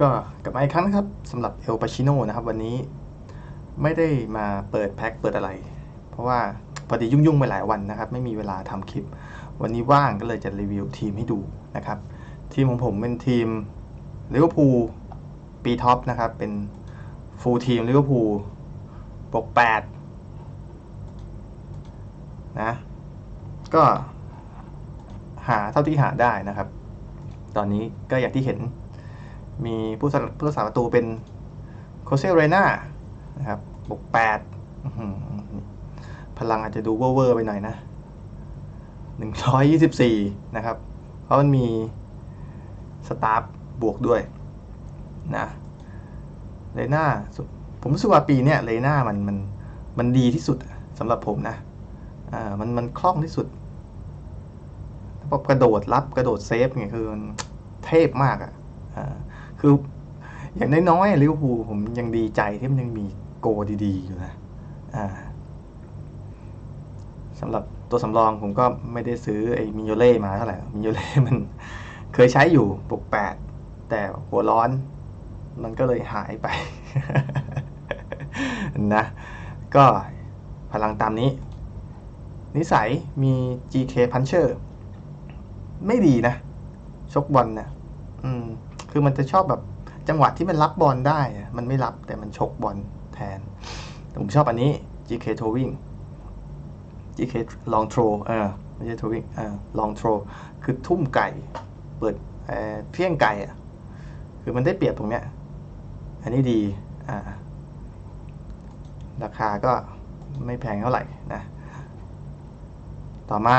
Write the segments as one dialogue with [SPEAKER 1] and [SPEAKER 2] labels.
[SPEAKER 1] ก็กลับมาอีกครั้งนะครับสำหรับเอลปาชิโนนะครับ วันนี้ไม่ได้มาเปิดแพ็คเปิดอะไร เพราะว่าพอดียุ่งๆไปหลายวันนะครับ ไม่มีเวลาทำคลิป วันนี้ว่างก็เลยจะรีวิวทีมให้ดูนะครับ ทีมของผมเป็นทีมลิเวอร์พูลปีท็อปนะครับ เป็นฟูลทีมลิเวอร์พูลบวกแปดนะก็หาเท่าที่หาได้นะครับ ตอนนี้ก็อย่างที่เห็น มีผู้สผู้รักษาประตูเป็นโคเซเรนานะครับบวกแปดพลังอาจจะดูเวอร์ไปหน่อยนะหนึ่งร้อยยี่สิบสี่นะครับ เพราะมันมีสตาฟบวกด้วยนะเลน่าผมรู้สึกว่าปีเนี้ยเลน่ามันมันมันดีที่สุดสำหรับผมนะอ่ามันมันคล่องที่สุดพอกระโดดรับกระโดดเซฟเนี่ยคือเทพมากอะ่ะ คืออย่างน้อยๆลิเวอร์พูลผมยังดีใจที่มันยังมีโกดีๆ อยู่นะสำหรับตัวสำรองผมก็ไม่ได้ซื้อไอ้มิโยเล่มาเท่าไหร่มิโยเล่มันเคยใช้อยู่ปกแปดแต่หัวร้อนมันก็เลยหายไป นะ ก็พลังตามนี้ นิสัยมี GK Puncher ไม่ดีนะ ชกบอลนะอืม คือมันจะชอบแบบจังหวะที่มันรับบอลได้ มันไม่รับแต่มันชกบอลแทนแต่ผมชอบอันนี้ GK throwing GK long throw เออไม่ใช่ throwing เออ long throw คือทุ่มไก่ เปิดเอ่อเพี้ยงไก่อะคือมันได้เปรียบตรงเนี้ย อันนี้ดี อ่า ราคาก็ไม่แพงเท่าไหร่นะ ต่อมา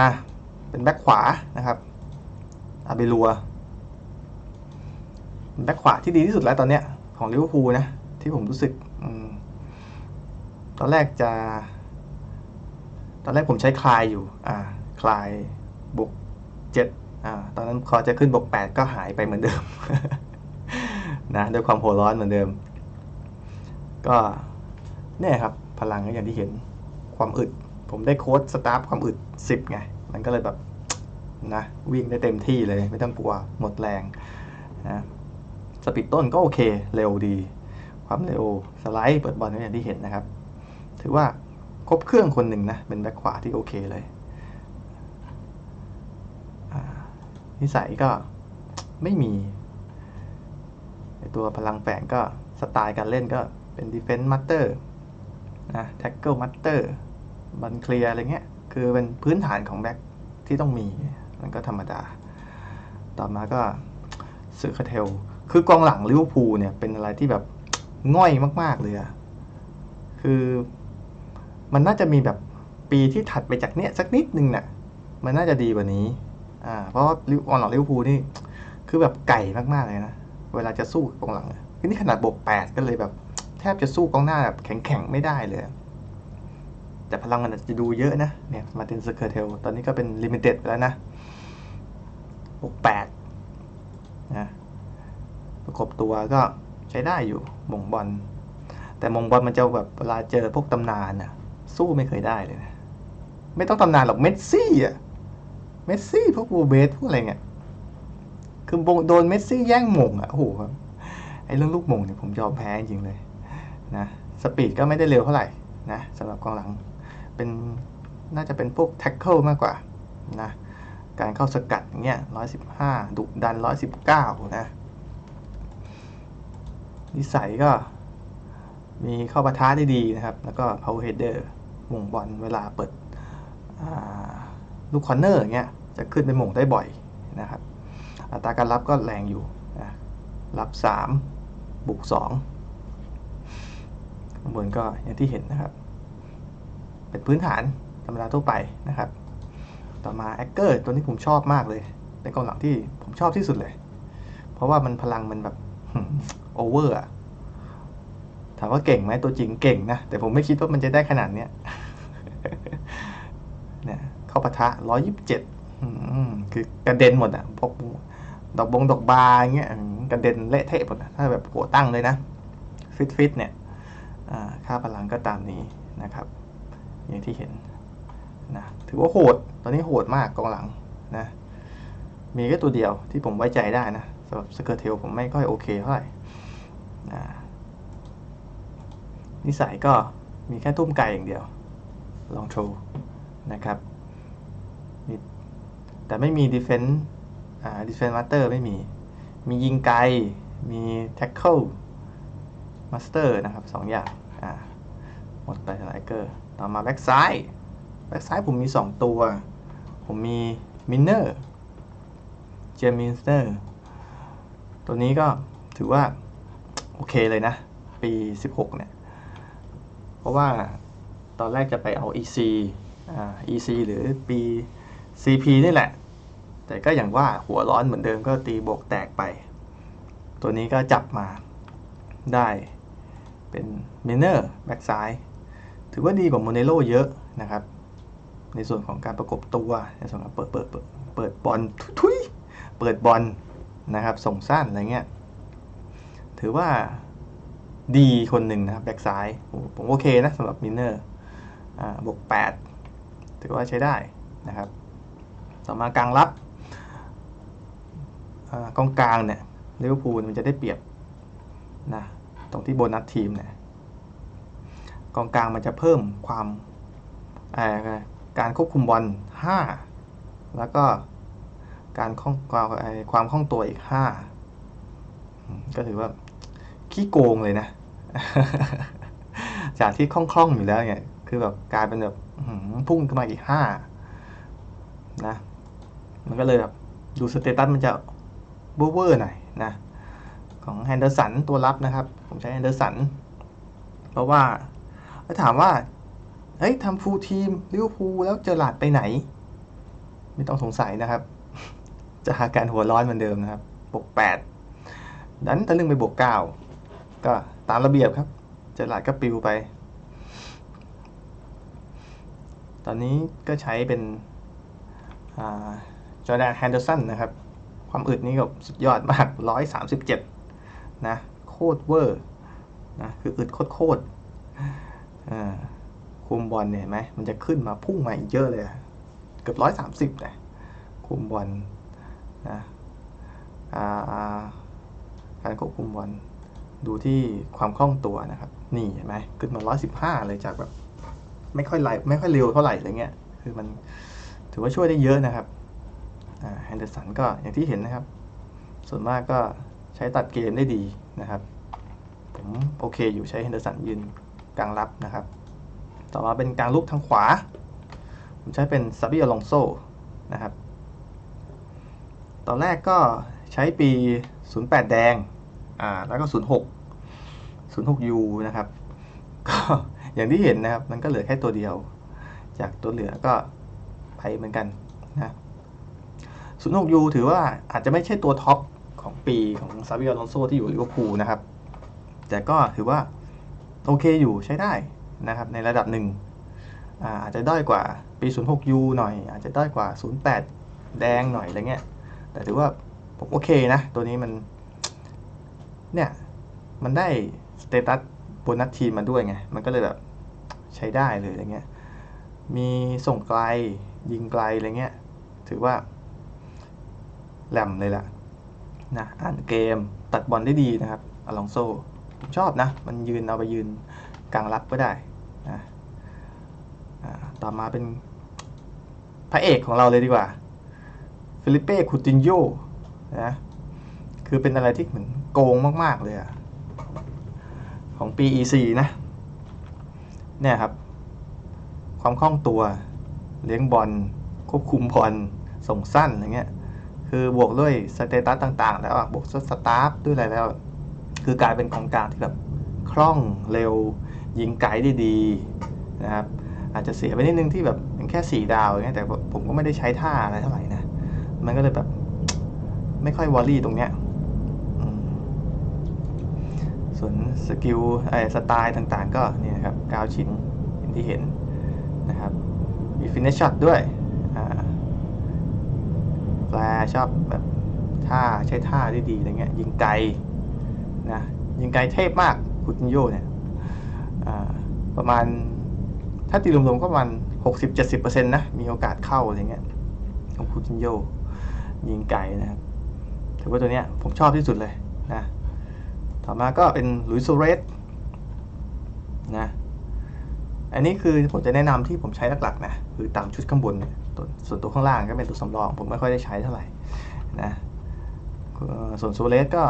[SPEAKER 1] เป็นแบ็คขวานะครับอาเบลัว แบ็คขวาที่ดีที่สุดแล้วตอนเนี้ยของลิเวอร์พูลนะ ที่ผมรู้สึกอตอนแรกจะ ตอนแรกผมใช้คลายอยู่ อ่า คลายบวกเจ็ดอ่า ตอนนั้นพอจะขึ้นบวกแปดก็หายไปเหมือนเดิม นะด้วยความโหร้อนเหมือนเดิม ก็เนี่ยครับ พลังก็อย่างที่เห็นความอึด ผมได้โค้ดสตาร์ฟความอึดสิบไง มันก็เลยแบบนะวิ่งได้เต็มที่เลยไม่ต้องกลัวหมดแรงนะ สปีดต้นก็โอเคเร็วดี ความเร็วสไลด์เปิดบอลก็อย่างที่เห็นนะครับ ถือว่าครบเครื่องคนหนึ่งนะ เป็นแบ็คขวาที่โอเคเลยอ่านิสัยก็ไม่มีตัวพลังแฝงก็สไตล์การเล่นก็เป็น Defense Master นะ Tackle Master บันเคลียร์อะไรเงี้ย คือเป็นพื้นฐานของแบ็คที่ต้องมี มันก็ธรรมดา ต่อมาก็ซื้อคาเทล คือกองหลังลิเวอร์พูลเนี่ยเป็นอะไรที่แบบง่อยมาก ๆ เลยอะคือมันน่าจะมีแบบปีที่ถัดไปจากเนี้ยสักนิดนึงน่ะ มันน่าจะดีกว่านี้ อ่า เพราะลิวอร์กองหลังลิเวอร์พูลนี่ คือแบบไก่มาก ๆ เลยนะ เวลาจะสู้กองหลังอะคือนี่ขนาดบวกแปดก็เลยแบบ แทบจะสู้กองหน้าแบบแข็งๆ ไม่ได้เลย แต่พลังมันจะดูเยอะนะ เนี่ยมาตินสเคอร์เทล ตอนนี้ก็เป็นลิมิเต็ดไปแล้วนะบวกแปดนะ กบตัวก็ใช้ได้อยู่มงบอล แต่มงบอลมันจะแบบเวลาเจอพวกตำนานน่ะสู้ไม่เคยได้เลยนะ ไม่ต้องตำนานหรอกเมสซี่อะเมสซี่พวกบูเบสพวกอะไรเงี้ยคือโดนเมสซี่แย่งมงอะโอ้โหครับไอ้เรื่องลูกมงเนี่ยผมยอมแพ้จริงเลยนะสปีดก็ไม่ได้เร็วเท่าไหร่นะสำหรับกองหลังเป็นน่าจะเป็นพวกแท็กเกิลมากกว่านะการเข้าสกัดเงี้ยร้อยสิบห้าดุดันร้อยสิบเก้านะ นิสัยก็มีเข้าปะทะได้ดีนะครับ แล้วก็ power header หม่งบอลเวลาเปิดลูกคอนเนอร์อย่างเงี้ยจะขึ้นไปหม่งได้บ่อยนะครับ อัตราการรับก็แรงอยู่นะรับ 3 บุก2ข้างบนก็อย่างที่เห็นนะครับ เป็นพื้นฐานธรรมดาทั่วไปนะครับ ต่อมาแอคเกอร์ตัวนี้ผมชอบมากเลย เป็นกองหลังที่ผมชอบที่สุดเลย เพราะว่ามันพลังมันแบบ โอเวอร์อะถามว่าเก่งไหมตัวจริงเก่งนะ แต่ผมไม่คิดว่ามันจะได้ขนาดเนี้ยเนี่ยเข้าปะทะร้อยยิบเจ็ดคือกระเด็นหมดอะพวกดอกบงดอกบาร์เงี้ยกระเด็นเละเทะหมดถ้าแบบโหตั้งเลยนะ ฟิตฟิตเนี่ยค่าพลังก็ตามนี้นะครับ อย่างที่เห็นนะถือว่าโหด ตอนนี้โหดมากกองหลังนะมีแค่ตัวเดียวที่ผมไว้ใจได้นะสำหรับสเกอร์เทลผมไม่ค่อยโอเคเท่าไหร่ นิสัยก็มีแค่ทุ่มไกลอย่างเดียว ลองโชว์นะครับแต่ไม่มี defense อ่า defense master ไม่มี มียิงไกล มี tackle master นะครับสองอย่างอ่าหมดไปสไลเกอร์ต่อมาแบ็กซ้ายแบ็กซ้ายผมมี 2 ตัว ผมมีมินเนอร์เจมินสเตอร์ตัวนี้ก็ถือว่า โอเคเลยนะ ปี 16 เนี่ย เพราะว่าตอนแรกจะไปเอา EC อ่า EC หรือปี CP นี่แหละ แต่ก็อย่างว่าหัวร้อนเหมือนเดิมก็ตีโบกแตกไป ตัวนี้ก็จับมาได้เป็นมินเนอร์แบ็กซ้ายถือว่าดีกว่าโมเนโลเยอะนะครับ ในส่วนของการประกบตัวในส่วนของเปิดเปิดเปิดเปิดบอลทุยเปิดบอลนะครับ ส่งสั้นอะไรเงี้ย ถือว่าดีคนหนึ่งนะครับแบ็กซ้าย ผมโอเคนะสำหรับมินเนอร์บวก 8 ถือว่าใช้ได้นะครับ ต่อมากลางรับอกองกลางเนี่ยลิเวอร์พูลมันจะได้เปรียบนะตรงที่โบนัสทีมเนี่ยกองกลางมันจะเพิ่มความการควบคุมบอล5แล้วก็การคล่องความเอ่อคล่องตัวอีก 5 ก็ถือว่า ขี้โกงเลยนะ จากที่คล่องๆอยู่แล้วเนี่ย คือแบบกลายเป็นแบบพุ่งขึ้นมาอีกห้านะ มันก็เลยแบบดูสเตตัสมันจะเวอร์ๆหน่อยนะ ของแฮนเดอร์สันตัวรับนะครับ ผมใช้แฮนเดอร์สัน เพราะว่าถ้าถามว่า เฮ้ยทำฟูลทีมลิเวอร์พูลแล้วเจอหลาดไปไหน ไม่ต้องสงสัยนะครับ จะหาการหัวร้อนเหมือนเดิมนะครับบวกแปดดันตะลึงไปบวกเก้า ก็ตามระเบียบครับ เจอหลาดก็ปิวไป ตอนนี้ก็ใช้เป็นจอร์แดนแฮนเดอร์สันนะครับ ความอึดนี่ก็สุดยอดมาก 137 นะ โคตรเวอร์นะคืออึดโคตรๆอ่าคุมบอลเนี่ยเห็นไหมมันจะขึ้นมาพุ่งมาอีกเยอะเลยอะเกือบ130นะคุมบอลนะการควบคุมบอล ดูที่ความคล่องตัวนะครับ นี่เห็นไหมขึ้นมา 115 เลยจากแบบ ไม่ค่อยไหลไม่ค่อยเร็วเท่าไหร่อะไรเงี้ย คือมันถือว่าช่วยได้เยอะนะครับแฮนเดอร์สันก็อย่างที่เห็นนะครับ ส่วนมากก็ใช้ตัดเกมได้ดีนะครับ ผมโอเคอยู่ใช้แฮนเดอร์สันยืนกลางรับนะครับ ต่อมาเป็นกลางลุกทางขวา ผมใช้เป็นซาบิอลองโซนะครับ ตอนแรกก็ใช้ปี 08 แดง อ่าแล้วก็ 06 06U นะครับ ก็อย่างที่เห็นนะครับ มันก็เหลือแค่ตัวเดียว จากตัวเหลือก็ไปเหมือนกันนะ 06U ถือว่าอาจจะไม่ใช่ตัวท็อปของปีของซาบิอลอนโซที่อยู่ลิเวอร์พูลนะครับ แต่ก็ถือว่า โอเคอยู่ใช้ได้นะครับ ในระดับหนึ่งอาอาจจะด้อยกว่าปี 06U หน่อย อาจจะด้อยกว่า 08 แดงหน่อยอะไรเงี้ย แต่ถือว่าผมโอเคนะ ตัวนี้มัน เนี่ยมันได้สเตตัสโบนัสทีมมาด้วยไง มันก็เลยแบบใช้ได้เลยอะไรเงี้ย มีส่งไกลยิงไกลอะไรเงี้ย ถือว่าแหลมเลยล่ะนะอ่านเกมตัดบอลได้ดีนะครับอลองโซผมชอบนะ มันยืนเอาไปยืนกลางรับก็ได้นะอ่าต่อมาเป็นพระเอกของเราเลยดีกว่า ฟิลิเป้คูตินโยนะคือเป็นอะไรที่เหมือน โกงมาก ๆ เลยอะของปี E4 นะ เนี่ยครับ ความคล่องตัว เลี้ยงบอล ควบคุมบอล ส่งสั้นอะไรเงี้ย คือบวกด้วยสเตตัสต่าง ๆ แล้วบวกสตาฟด้วยอะไรแล้ว คือกลายเป็นกองกลางที่แบบคล่องเร็ว ยิงไกด์ได้ดีนะครับ อาจจะเสียไปนิดนึงที่แบบเป็นแค่สี่ดาวอย่างเงี้ยแต่ผมก็ไม่ได้ใช้ท่าอะไรเท่าไหร่นะ มันก็เลยแบบไม่ค่อยวอลลี่ตรงเนี้ยอืม ส่วนสกิลไอ้สไตล์ต่างๆ ก็เนี่ยครับ9ชิ้นอย่างที่เห็นนะครับมีฟินิชช็อตด้วยแฟร์ชอบแบบท่าใช้ท่าได้ดีอะไรเงี้ยยิงไกลนะยิงไกลเทพมากคุตินโยเนี่ยประมาณถ้าตีรวมๆก็ประมาณ 60-70%นะมีโอกาสเข้าอะไรเงี้ยของคุตินโยยิงไกลนะครับถือว่าตัวเนี้ยผมชอบที่สุดเลยนะ ต่อมาก็เป็นหลุยส์โซเรสนะอันนี้คือผมจะแนะนำที่ผมใช้หลักๆนะคือตามชุดข้างบนเนี่ยส่วนตัวข้างล่างก็เป็นตัวสำรอง ผมไม่ค่อยได้ใช้เท่าไหร่นะส่วนโซเลสก็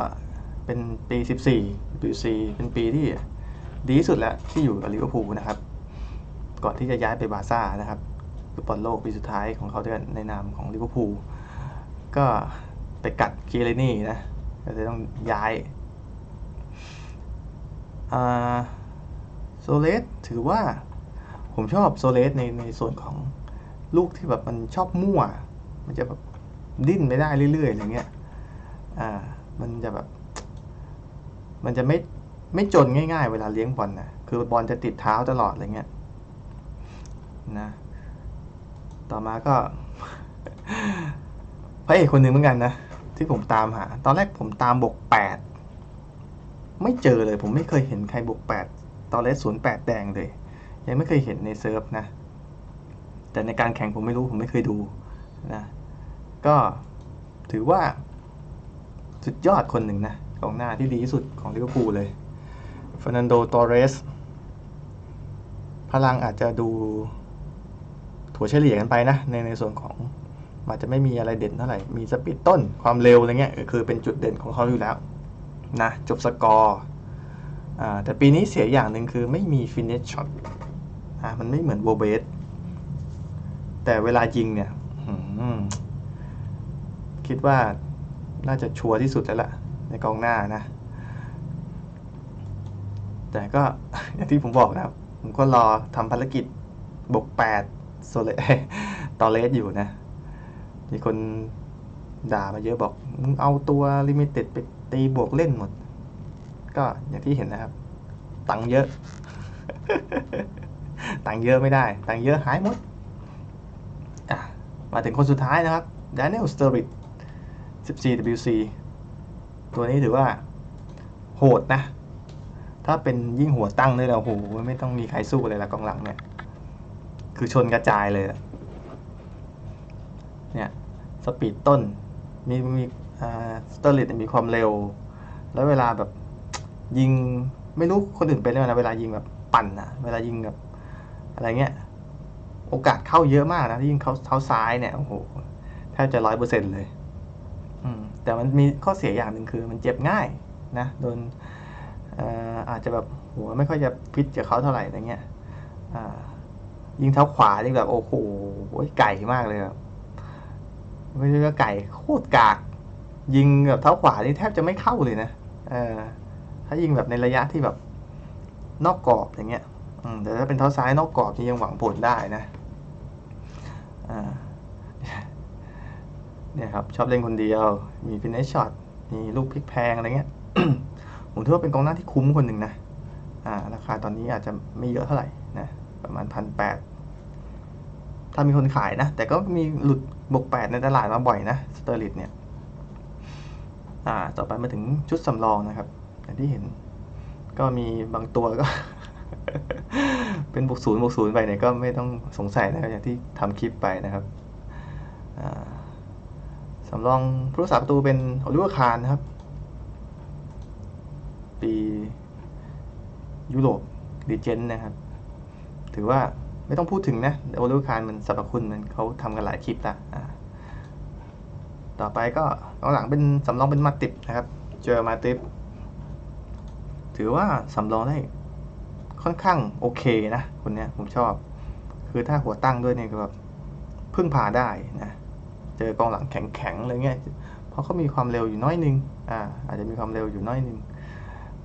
[SPEAKER 1] เป็นปี 14 ปี4เป็นปีที่ดีที่สุดแล้วที่อยู่กับลิเวอร์พูลนะครับ ก่อนที่จะย้ายไปบาซ่านะครับฟุตบอลโลกปีสุดท้ายของเขาด้วยในนามของลิเวอร์พูลก็ไปกัดคีเรนี่นะก็เลยต้องย้าย โซเลสถือว่าผมชอบโซเลสในในส่วนของลูกที่แบบมันชอบมั่ว มันจะแบบดิ้นไม่ได้เรื่อยๆอะไรเงี้ย อ่า มันจะแบบ มันจะไม่ไม่จนง่าย ๆ เวลาเลี้ยงบอลนะคือบอลจะติดเท้าตลอดอะไรเงี้ยนะ ต่อมาก็พระเอกคนหนึ่งเหมือนกันนะ ที่ผมตามหา ตอนแรกผมตามบกแปด ไม่เจอเลย ผมไม่เคยเห็นใครบวกแปดตอนเลสศูนย์แปดแดงเลย ยังไม่เคยเห็นในเซิร์ฟนะ แต่ในการแข่งผมไม่รู้ผมไม่เคยดูนะก็ถือว่า สุดยอดคนหนึ่งนะกองหน้าที่ดีที่สุดของลิเวอร์พูลเลยฟร์นันโดตอเรส พลังอาจจะดูถั่วเฉลี่ยกันไปนะ ในในส่วนของมันจะไม่มีอะไรเด่นเท่าไหร่ มีสปีดต้นความเร็วอะไรเงี้ยคือเป็นจุดเด่นของเขาอยู่แล้ว นะจบสกอร์แต่ปีนี้เสียอย่างหนึ่งคือไม่มีฟินิชช็อตมันไม่เหมือนโวเบสแต่เวลายิงเนี่ยคิดว่าน่าจะชัวร์ที่สุดแล้วล่ะ ในกองหน้านะ แต่ก็อย่างที่ผมบอกนะผมก็รอทำภารกิจบวกแปดโซเลตอเลสอยู่นะ มีคนด่ามาเยอะบอก มึงเอาตัวลิมิเต็ดไป ตีบวกเล่นหมด ก็อย่างที่เห็นนะครับ ตังเยอะ ตังเยอะไม่ได้ ตังเยอะหายหมดมาถึงคนสุดท้ายนะครับ Daniel Sturridge 14 WC ตัวนี้ถือว่าโหดนะ ถ้าเป็นยิ่งหัวตั้งเลยแล้วโหไม่ต้องมีใครสู้เลยละกองหลังเนี่ย คือชนกระจายเลย เนี่ย สปีดต้น มีมี สเตอร์ลิตมีความเร็ว แล้วเวลาแบบยิงไม่รู้คนอื่นเป็นหรือเปล่านะเวลายิงแบบปั่นอะเวลายิงแบบอะไรเงี้ย โอกาสเข้าเยอะมากนะที่ยิงเขาเท้าซ้ายเนี่ยโอ้โหแทบจะร้อยเปอร์เซ็นต์เลยอืมแต่มันมีข้อเสียอย่างหนึ่งคือมันเจ็บง่ายนะโดนอ่ออาจจะแบบหัวไม่ค่อยจะพิษกับเขาเท่าไหร่อะไรเงี้ยอ่ายิงเท้าขวานี่แบบโอ้โหไก่มากเลยแบบไม่ใช่ว่าไก่โคตรกาก ยิงแบบเท้าขวานี่แทบจะไม่เข้าเลยนะเออถ้ายิงแบบในระยะที่แบบนอกกรอบอย่างเงี้ยแต่ถ้าเป็นเท้าซ้ายนอกกรอบนี่ยังหวังผลได้นะเนี่ยครับชอบเล่นคนเดียว มีฟินเนชช็อต มีลูกพลิกแพงอะไรเงี้ย ผมถือว่าเป็นกองหน้าที่คุ้มคนหนึ่งนะ อ่า ราคาตอนนี้อาจจะไม่เยอะเท่าไหร่นะ ประมาณพันแปดถ้ามีคนขายนะ แต่ก็มีหลุดบวกแปดในตลาดมาบ่อยนะ สเตอร์ลิตเนี่ย อ่าต่อไปมาถึงชุดสำรองนะครับอย่างที่เห็น ก็มีบางตัวก็ เป็นบวกศูนย์บวกศูนย์ไปเนี่ยก็ไม่ต้องสงสัยนะครับอย่างที่ทำคลิปไปนะครับสำรองผู้รักษาประตูเป็นโอลิเวอร์คาร์นะครับ ปียุโรปดีเจนนะครับ ถือว่าไม่ต้องพูดถึงนะโอลิเวอร์คาร์มันสรรพคุณมันเขาทำกันหลายคลิปละอ่า ต่อไปก็กองหลังเป็นสำรองเป็นมาติบนะครับ เจอมาติบถือว่าสำรองได้ค่อนข้างโอเคนะ คนเนี้ยผมชอบ คือถ้าหัวตั้งด้วยเนี่ยก็แบบพึ่งพาได้นะเจอกองหลังแข็งๆอะไรเงี้ยเพราะเขามีความเร็วอยู่น้อยนึงอ่าอาจจะมีความเร็วอยู่น้อยนึง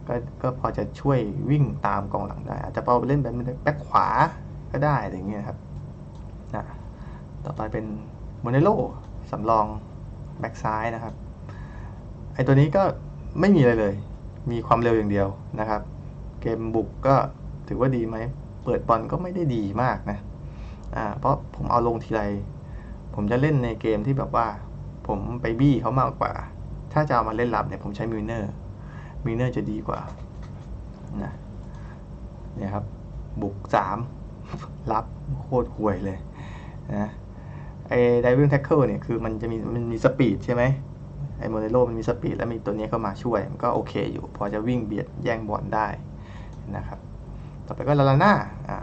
[SPEAKER 1] ก็ก็พอจะช่วยวิ่งตามกองหลังได้ อาจจะเอาไปเล่นแบบแบ็คขวาก็ได้อะไรเงี้ยครับนะต่อไปเป็นโมเนโลสำรอง แบ็คซ้ายนะครับไอตัวนี้ก็ไม่มีอะไรเลย มีความเร็วอย่างเดียวนะครับ เกมบุกก็ถือว่าดีไหม เปิดบอลก็ไม่ได้ดีมากนะอ่าเพราะผมเอาลงทีไร ผมจะเล่นในเกมที่แบบว่า ผมไปบี้เขามากกว่า ถ้าจะเอามาเล่นรับเนี่ยผมใช้มิวเนอร์มิวเนอร์จะดีกว่านะเนี่ยครับ บุกสามรับโคตรห่วยเลยนะ อ้ diving tackle เนี่ยคือมันจะมีมันมีสปีดใช่ไหมไอ้โมเนโรมันมีสปีดแล้วมีตัวนี้เข้ามาช่วย มันก็โอเคอยู่ พอจะวิ่งเบียดแย่งบอลได้นะครับ ต่อไปก็ลาลาน่าอ่า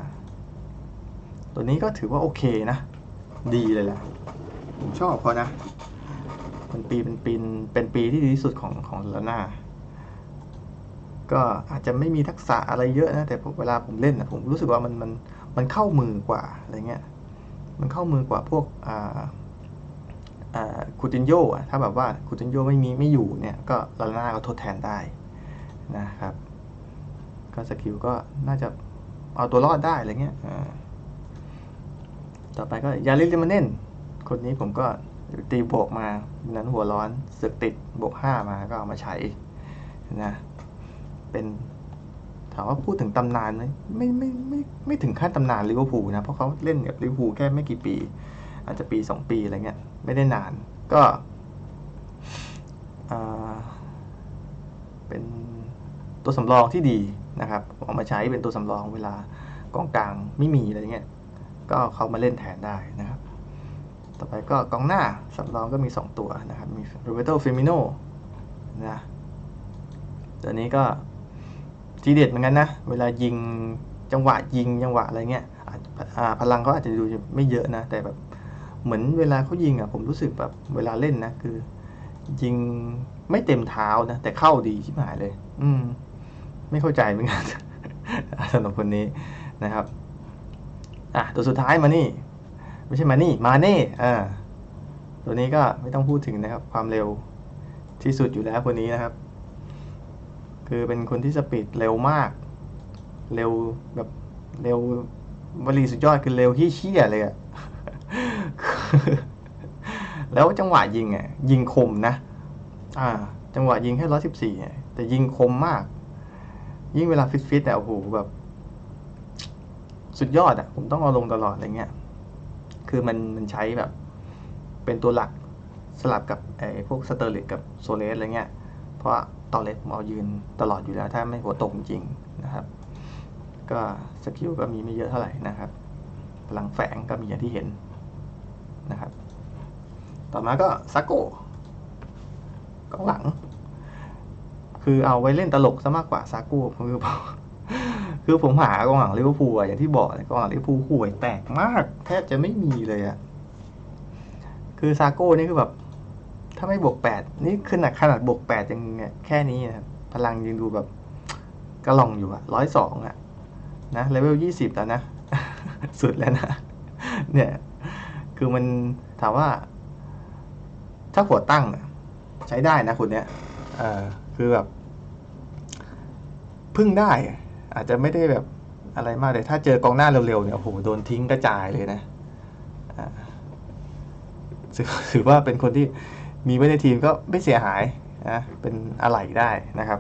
[SPEAKER 1] ตัวนี้ก็ถือว่าโอเคนะ ดีเลยแหละผมชอบเขานะเป็นปีเป็นปีเป็นปีที่ดีที่สุดของของลาน่าก็อาจจะไม่มีทักษะอะไรเยอะนะ แต่เวลาผมเล่นนะผมรู้สึกว่ามันมันมันเข้ามือกว่าอะไรเงี้ย มันเข้ามือกว่าพวกอ่าอ่าคูตินโยอะถ้าแบบว่าคูตินโยไม่มีไม่อยู่เนี่ยก็ลาน่าก็ทดแทนได้นะครับ ก็สกิลก็น่าจะเอาตัวรอดได้อะไรเงี้ยต่อไปก็ยาลิลิมาเน่นคนนี้ผมก็ตีบวกมานนั้นหัวร้อนสึกติดบวกห้ามาก็เอามาใช้นะเป็น ถามว่าพูดถึงตำนานไหมไม่ไม่ไม่ไม่ถึงขั้นตำนานลิเวอร์พูลนะ เพราะเขาเล่นกับลิเวอร์พูลแค่ไม่กี่ปี อาจจะปีสองปีอะไรเงี้ยไม่ได้นานก็อ่าเป็นตัวสำรองที่ดีนะครับเอามาใช้เป็นตัวสำรองเวลากองกลางไม่มีอะไรเงี้ยก็เขามาเล่นแทนได้นะครับ ต่อไปก็กองหน้าสำรองก็มี 2 ตัวนะครับ มีโรเบโตฟิมิโนนะตัวนี้ก็ ทีเด็ดเหมือนกันนะ เวลายิงจังหวะยิงจังหวะอะไรเงี้ยพลังเขาอาจจะดูไม่เยอะนะ แต่แบบเหมือนเวลาเขายิงอะผมรู้สึกแบบเวลาเล่นนะคือ ยิงไม่เต็มเท้านะ แต่เข้าดีชิบหายเลย อืม ไม่เข้าใจเหมือนกันสำหรับคนนี้นะครับ อะตัวสุดท้ายมานี่ ไม่ใช่มานี่ มาเน่อ่าตัวนี้ก็ไม่ต้องพูดถึงนะครับ ความเร็วที่สุดอยู่แล้วคนนี้นะครับ คือเป็นคนที่สปีดเร็วมาก เร็วแบบเร็ววลีสุดยอดคือเร็วที่เชี่ยเลยอะแล้วจังหวะยิงอะยิงคมนะ อ่า จังหวะยิงแค่ร้อยสิบสี่แต่ยิงคมมาก ยิ่งเวลาฟิตฟิตแต่โอ้โหแบบ สุดยอดอะ ผมต้องเอาลงตลอดอะไรเงี้ย คือมันมันใช้แบบ เป็นตัวหลักสลับกับไอ้พวกสเตอร์ลิกกับโซเลสอะไรเงี้ย เพราะ ตอเล็กมเอายืนตลอดอยู่แล้วถ้าไม่หัวตกจริงนะครับ ก็สกิลก็มีไม่เยอะเท่าไหร่นะครับพลังแฝงก็มีอย่างที่เห็นนะครับ ต่อมาก็ซาโกกองหลัง คือเอาไว้เล่นตลกซะมากกว่าซาโกคือคือผมหากองหลังลิเวอร์พูลอย่างที่บอกกองหลังลิเวอร์พูลห่วยแตกมาก แทบจะไม่มีเลยอะคือซาโก้นี่คือแบบ ถ้าไม่บวกแปดนี่ขนาดขนาดบวกแปดยังเนี่ยแค่นี้นะครับพลังยังดูแบบกระหล่องอยู่อะร้อยสองอะนะเลเวลยี่สิบแล้วนะ สุดแล้วนะ เนี่ยคือมันถามว่า ถ้าหัวตั้งใช้ได้นะคุณเนี่ยเออคือแบบพึ่งได้ อาจจะไม่ได้แบบอะไรมากแต่ถ้าเจอกองหน้าเร็วๆเนี่ยโอ้โหโดนทิ้งกระจายเลยนะถือว่าเป็นคนที่ มีไว้ในทีมก็ไม่เสียหายนะเป็นอะไรได้นะครับ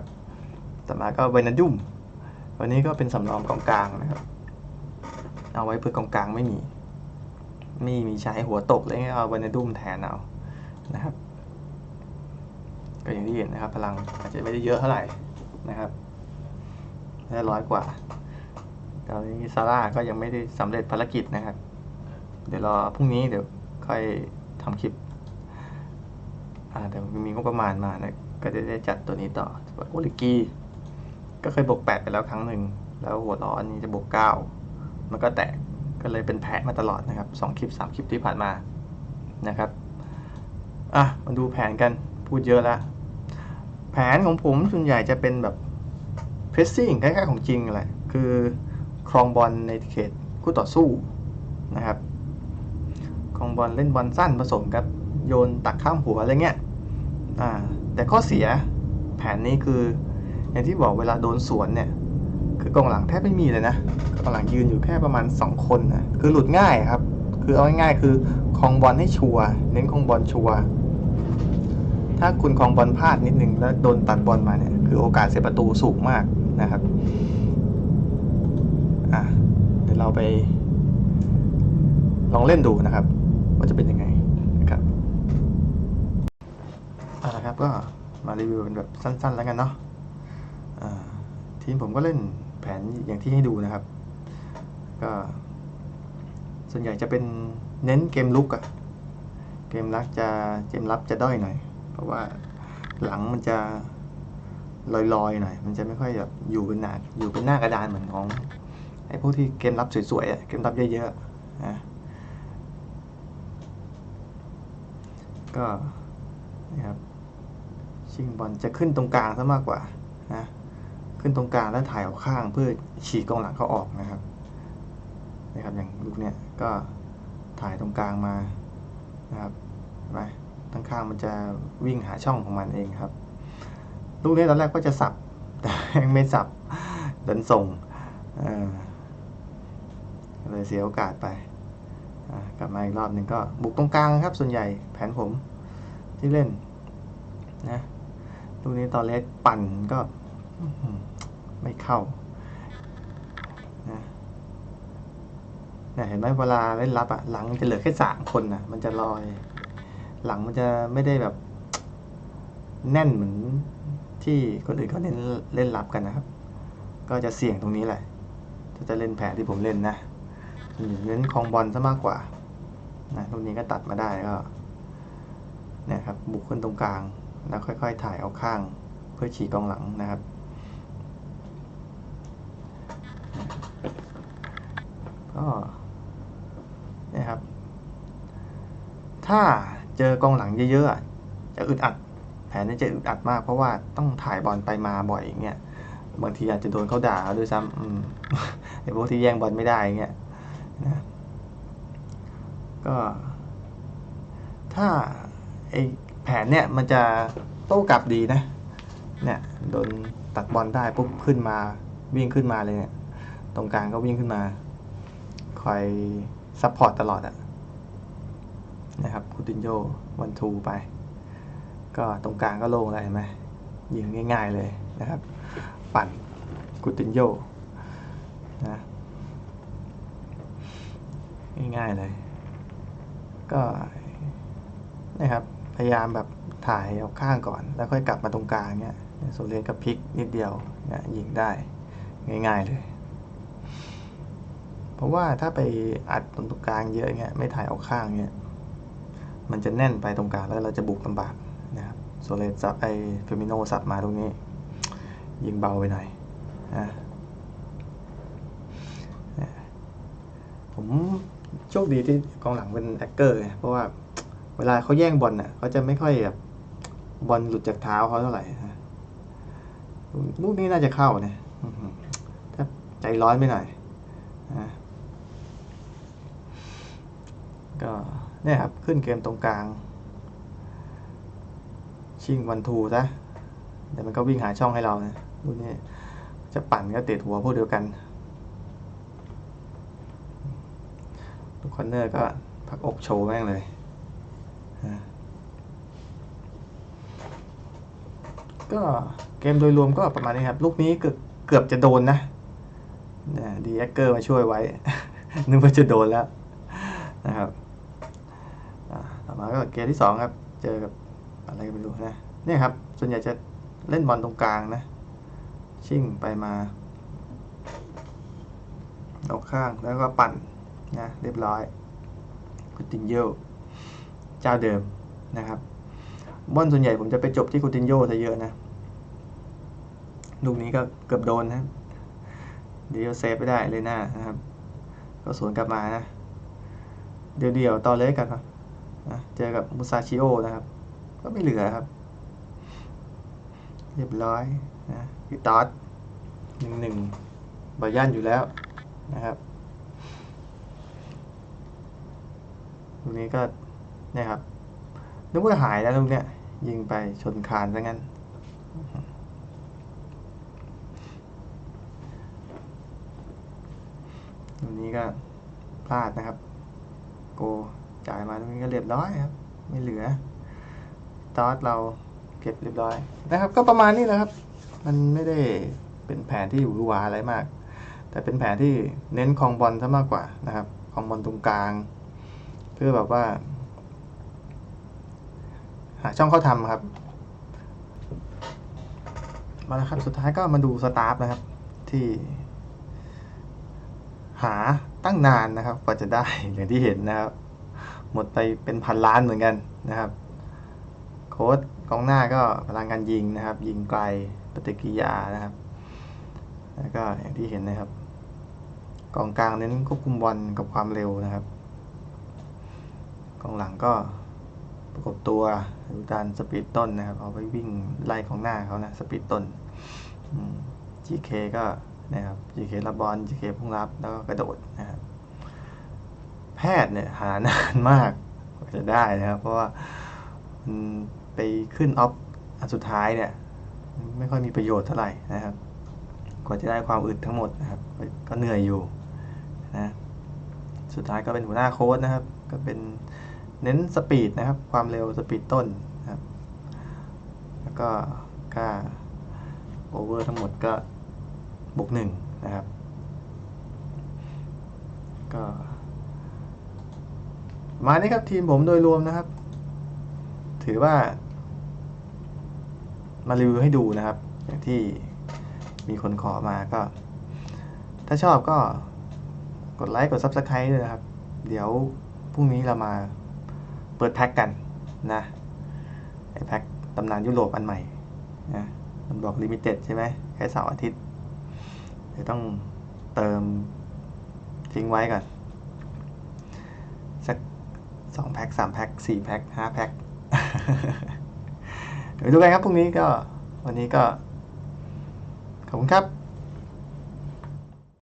[SPEAKER 1] ต่อมาก็เวนันดุมวันนี้ก็เป็นสำรองกองกลางนะครับ เอาไว้เพื่อกองกลางไม่มีไม่มีใช้หัวตกเลยงั้เอาเวนันดุมแทนเอานะครับก็อย่างที่เห็นนะครับ พลังอาจจะไม่ได้เยอะเท่าไหร่นะครับได้ร้อยกว่าตอนนี้ซาร่าก็ยังไม่ได้สำเร็จภารกิจนะครับ เดี๋ยวรอพรุ่งนี้เดี๋ยวค่อยทำคลิป อ่าแต่มีงบประมาณมานะก็จะได้จัดตัวนี้ต่อโอลิกีก็เคยบวกแปดไปแล้วครั้งหนึ่ง แล้วหัวร้อนนี้จะบวกเก้ามันก็แตกก็เลยเป็นแผลมาตลอดนะครับสองคลิปสามคลิปที่ผ่านมานะครับอะมาดูแผนกันพูดเยอะล้วแผนของผมส่วนใหญ่จะเป็นแบบเพรสซิ่งคล้ายๆของจริงแหละคือครองบอลในเขตคู่ต่อสู้นะครับครองบอลเล่นบอลสั้นผสมกับ โยนตักข้ามหัวอะไรเงี้ยอ่าแต่ข้อเสียแผนนี้คือ อย่างที่บอกเวลาโดนสวนเนี่ยคือกองหลังแทบไม่มีเลยนะกองหลังยืนอยู่แค่ประมาณ 2 คนนะคือหลุดง่ายครับ คือเอาง่ายๆคือคองบอลให้ชัวร์เน้นคองบอลชัวร์ถ้าคุณคองบอลพลาดนิดนึงแล้วโดนตัดบอลมาเนี่ยคือโอกาสเสียประตูสูงมากนะครับอะเดี๋ยวเราไปลองเล่นดูนะครับ ว่าจะเป็นยังไงนะครับ เอาละครับก็มารีวิวเป็นแบบสั้น ๆ แล้วกันเนาะทีมผมก็เล่นแผนอย่างที่ให้ดูนะครับ ก็ส่วนใหญ่จะเป็นเน้นเกมลุกอะเกมรักจะเกมรับจะด้อยหน่อย เพราะว่าหลังมันจะลอยๆหน่อย มันจะไม่ค่อยแบบอยู่เป็นหนาอยู่เป็นหน้ากระดานเหมือนของไอ้พวกที่เกมรับสวยๆอะเกมรับเยอะๆนะก็นะครับ ชิงบอลจะขึ้นตรงกลางซะมากกว่านะขึ้นตรงกลางแล้วถ่ายออกข้างเพื่อฉีกกองหลังเขาออกนะครับนะครับอย่างลูกเนี้ยก็ถ่ายตรงกลางมานะครับเห็นไหมทั้งข้างมันจะวิ่งหาช่องของมันเองครับ ลูกนี้ตอนแรกก็จะสับแต่ยังไม่สับดันส่งเลยเสียโอกาสไปกลับมาอีกรอบหนึ่งก็บุกตรงกลางครับ ส่วนใหญ่แผนผมที่เล่นนะ ลูกนี้ตอนเล็กปั่นก็ไม่เข้านะเนี่ยเห็นไหมเวลาเล่นรับอะหลังจะเหลือแค่สามคนนะมันจะลอย หลังมันจะไม่ได้แบบ แน่นเหมือนที่คนอื่นเขาเน้นเล่นรับกันนะครับ ก็จะเสี่ยงตรงนี้แหละถ้าจะเล่นแผนที่ผมเล่นนะเน้นคลองบอลซะมากกว่านะตรงนี้ก็ตัดมาได้ก็เนี่ยครับบุกขึ้นตรงกลาง แล้วค่อยๆถ่ายเอาข้างเพื่อฉีกกองหลังนะครับก็นี่ยครับ ถ้าเจอกองหลังเยอะๆจะอึดอัด แผนนี้จะอึดอัดมากเพราะว่าต้องถ่ายบอลไปมาบ่อยอย่างเงี้ยบางทีอาจจะโดนเขาด่าด้วยซ้ำไอ้พวกที่แย่งบอลไม่ได้อย่างเงี้ยนะก็ถ้าไอ้ ผนเนี่ยมันจะโต้กลับดีนะเนี่ยโดนตัดบอลได้ปุ๊บขึ้นมาวิ่งขึ้นมาเลยเนี่ยตรงกลางก็วิ่งขึ้นมาคอยซัพพอร์ตตลอดอะนะครับคูตินโยวันทูไป ก็ตรงกลางก็โล่งเลยเห็นไหมยิงง่าย ๆเลยนะครับ ปั่นกุตินโยนะง่ายๆเลย ก็นะครับ พยายามแบบถ่ายออกข้างก่อน แล้วค่อยกลับมาตรงกลางเนี่ยโซเลนกับพลิกนิดเดียวเนี่ยยิงได้ง่ายๆเลย เพราะว่าถ้าไปอัดตรงกลางเยอะเงี้ยไม่ถ่ายออกข้างเงี้ยมันจะแน่นไปตรงกลางแล้วเราจะบุกลำบากนะครับโซเลนสับไอเฟมิโนสับมาตรงนี้ ยิงเบาไปหน่อยนะนะผมโชคดีที่กองหลังเป็นแอคเกอร์ไงเพราะว่า เวลาเขาแย่งบอลน่ะเขาจะไม่ค่อยแบบบอลหลุดจากเท้าเขาเท่าไหร่นะลูกนี้น่าจะเข้าเนี่ยถ้าใจร้อนไปหน่อยก็เนี่ยครับ ขึ้นเกมตรงกลาง ชิงวันทูซะเดี๋ยวมันก็วิ่งหาช่องให้เรานะลูกนี้จะปั่นก็เตะหัวพวกเดียวกันลูกคอนเนอร์ก็พักอกโชว์แม่งเลย ก็เกมโดยรวมก็ประมาณนี้ครับ ลูกนี้เกือบเกือบจะโดนนะดีแอคเกอร์มาช่วยไว้ นึกว่าจะโดนแล้วนะครับต่อมาก็เกมที่สองครับ เจอกับอะไรก็ไม่รู้นะเนี่ยครับ ส่วนใหญ่จะเล่นบอลตรงกลางนะ ชิ่งไปมาออกข้างแล้วก็ปั่นนะเรียบร้อยคูตินโยอะ เจ้าเดิมนะครับบอลส่วนใหญ่ผมจะไปจบที่คูตินโยซะเยอะนะ ลูกนี้ก็เกือบโดนนะเดี๋ยวเซฟไม่ได้เลยหน้านะครับ ก็สวนกลับมานะ เดี๋ยวๆต่อเลยกันครับนะเจอกับมุซาชิโอนะครับ ก็ไม่เหลือครับ เรียบร้อยนะพี่ตอดหนึ่งหนึ่งบาย่านอยู่แล้วนะครับตรงนี้ก็ นี่ยครับนึกว่าหายแล้วตรงเนี้ยยิงไปชนคานซะงั้น ตรงนี้ก็พลาดนะครับ โกจ่ายมาตรงนี้ก็เรียบร้อยครับ ไม่เหลือตอสเราเก็บเรียบร้อยนะครับ ก็ประมาณนี้แหละครับ มันไม่ได้เป็นแผนที่หวือหวาอะไรมาก แต่เป็นแผนที่เน้นคลองบอลซะมากกว่านะครับคลองบอลตรงกลาง เพื่อแบบว่า หาช่องเข้าทำครับ มาแล้วครับ สุดท้ายก็มาดูสตาฟนะครับ ที่ หาตั้งนานนะครับกว่าจะได้อย่างที่เห็นนะครับ หมดไปเป็นพันล้านเหมือนกันนะครับ โค้ดกองหน้าก็พลังการยิงนะครับ ยิงไกลปฏิกิริยานะครับ แล้วก็อย่างที่เห็นนะครับ กองกลางเน้นควบคุมบอลกับความเร็วนะครับ กองหลังก็ ประกบตัวดูการสปีดต้นนะครับ เอาไปวิ่งไล่ของหน้าเขานะสปีดต้น GK ก็นะครับ GK รับบอล GK พุ่งรับแล้วก็กระโดดนะครับแพทย์เนี่ยหานานมากกว่าจะได้นะครับ เพราะว่ามันไปขึ้นออฟอันสุดท้ายเนี่ยไม่ค่อยมีประโยชน์เท่าไหร่นะครับ กว่าจะได้ความอึดทั้งหมดนะครับ ก็เหนื่อยอยู่นะสุดท้ายก็เป็นหัวหน้าโค้ดนะครับ ก็เป็น เน้นสปีดนะครับ ความเร็วสปีดต้นนะครับ แล้วก็ค่าโอเวอร์ทั้งหมดก็บวกหนึ่งนะครับ ก็มานี้ครับทีมผมโดยรวมนะครับ ถือว่า มารีวิวให้ดูนะครับ อย่างที่มีคนขอมาก็ ถ้าชอบก็กดไลค์กด Subscribe ด้วยนะครับ เดี๋ยวพรุ่งนี้เรามา เปิดแพ็กกันนะไอแพ็กตำนานยุโรปอันใหม่นะมันบอกลิมิเต็ดใช่ไหมแค่เสาร์อาทิตย์เดี๋ยวต้องเติมทิ้งไว้ก่อน สักสองแพ็คสามแพ็คสี่แพ็คห้าแพ็คเดี๋ยวดูกันครับพรุ่งนี้ก็วันนี้ก็ ขอบคุณครับ